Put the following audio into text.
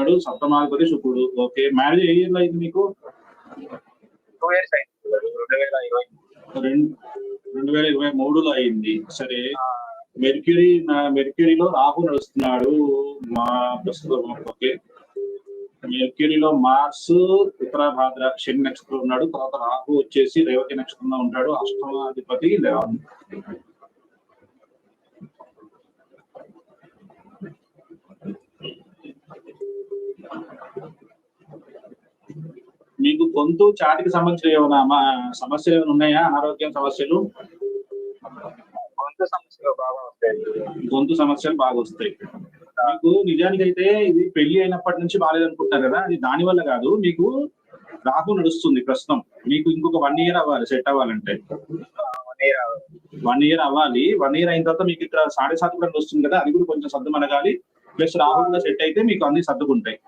ఉన్నాడు సప్తమాధిపతి శుక్రుడు. ఓకే మ్యారేజ్ ఏ ఇయర్లో అయింది మీకు? టూ ఇయర్స్ అయింది. రెండు వేల ఇరవై. రెండు వేల ఇరవై మూడులో అయింది. సరే. మెర్క్యూరీ మెర్క్యూరీలో రాహు నడుస్తున్నాడు మా ప్రస్తుతం. ఓకే మెర్క్యూరీలో మార్స్ ఉత్తరాభాద్ర శని నక్షత్రం ఉన్నాడు. తర్వాత రాహు వచ్చేసి రేవతి నక్షత్రంలో ఉంటాడు. అష్టమాధిపతి మీకు గొంతు చాటికి సంబంధించిన ఏమైనా మా- సమస్యలు ఏమైనా ఉన్నాయా? అనారోగ్యం సమస్యలు? గొంతు సమస్యలు బాగా వస్తాయి. గొంతు సమస్యలు బాగా వస్తాయి. మీకు నిజానికి అయితే ఇది పెళ్ళి అయినప్పటి నుంచి బాగాలేదనుకుంటున్నారు కదా? అది దాని వల్ల కాదు. మీకు రాహు నడుస్తుంది ప్రస్తుతం. మీకు ఇంకొక వన్ ఇయర్ అవ్వాలి సెట్ అవ్వాలంటే. వన్ ఇయర్ వన్ ఇయర్ అవ్వాలి. వన్ ఇయర్ అయిన తర్వాత మీకు ఇక్కడ సాడే సాత్ కూడా వస్తుంది కదా? అది కూడా కొంచెం సర్దు మనగాలి ప్లస్ రాహు కూడా సెట్ అయితే మీకు అన్ని సర్దుకుంటాయి.